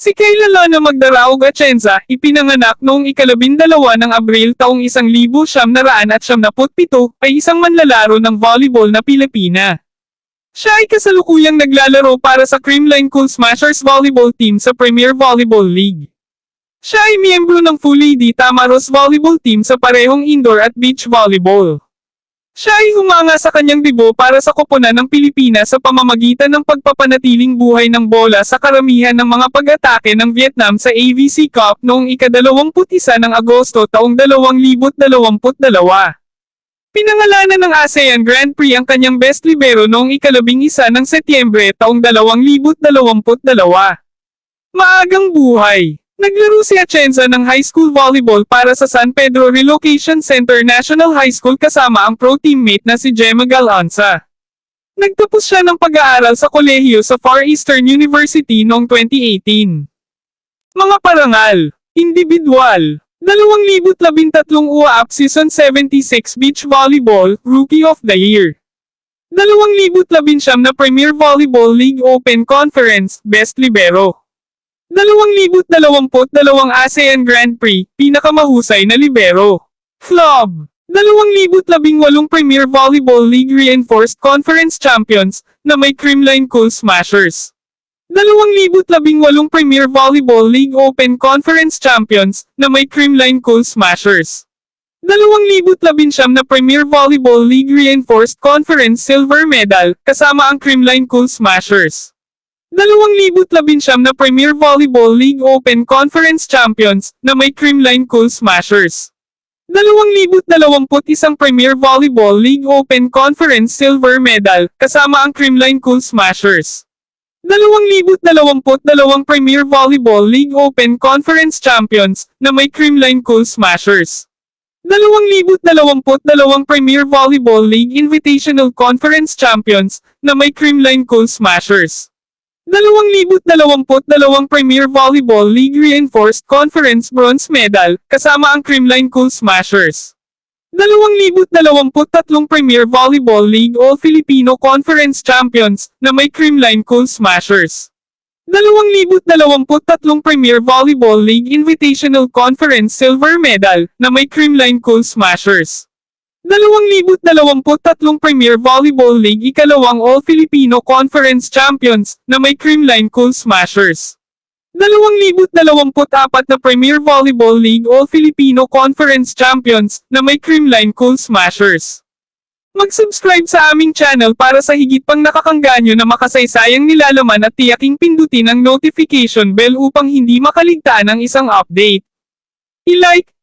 Si Kayla Lana Magdaraog Atienza, ipinanganak noong ikalabindalawa ng Abril taong isang libo siyam naraan at siyam naput pito, ay isang manlalaro ng volleyball na Pilipina. Siya ay kasalukuyang naglalaro para sa Creamline Cool Smashers Volleyball Team sa Premier Volleyball League. Siya ay miyembro ng Full Lady Tamaros Volleyball Team sa parehong indoor at beach volleyball. Siya ay humanga sa kanyang dibo para sa koponan ng Pilipinas sa pamamagitan ng pagpapanatiling buhay ng bola sa karamihan ng mga pag-atake ng Vietnam sa AVC Cup noong ika-21 ng Agosto taong 2022. Pinangalanan ng ASEAN Grand Prix ang kanyang best libero noong ikalabing isa ng Setyembre taong 2022. Maagang buhay Naglaro si Atienza ng high school volleyball para sa San Pedro Relocation Center National High School kasama ang pro teammate na si Gemma Galanza. Nagtapos siya ng pag-aaral sa kolehiyo sa Far Eastern University noong 2018. Mga parangal, individual, 2013 UAAP Season 76 Beach Volleyball, Rookie of the Year. 2019 na Premier Volleyball League Open Conference, Best Libero. 2022 ASEAN Grand Prix, pinakamahusay na libero. Club 2018 Premier Volleyball League Reinforced Conference Champions, na may Creamline Cool Smashers. 2018 Premier Volleyball League Open Conference Champions, na may Creamline Cool Smashers. 2019 na Premier Volleyball League Reinforced Conference Silver Medal, kasama ang Creamline Cool Smashers. 2019 na Premier Volleyball League Open Conference Champions, na may Creamline Cool Smashers. 2021 Premier Volleyball League Open Conference Silver Medal, kasama ang Creamline Cool Smashers. 2022 Premier Volleyball League Open Conference Champions, na may Creamline Cool Smashers. 2022 Premier Volleyball League Invitational Conference Champions, na may Creamline Cool Smashers. 2022 Premier Volleyball League Reinforced Conference Bronze Medal, kasama ang Creamline Cool Smashers. 2023 Premier Volleyball League All-Filipino Conference Champions, na may Creamline Cool Smashers. 2023 Premier Volleyball League Invitational Conference Silver Medal, na may Creamline Cool Smashers. 2023 Premier Volleyball League ikalawang All-Filipino Conference Champions, na may Creamline Cool Smashers. 2024 na Premier Volleyball League All-Filipino Conference Champions, na may Creamline Cool Smashers. Mag-subscribe sa aming channel para sa higit pang nakakangganyo na makasaysayang nilalaman at tiyaking pindutin ang notification bell upang hindi makaligtaan ang isang update. I-like,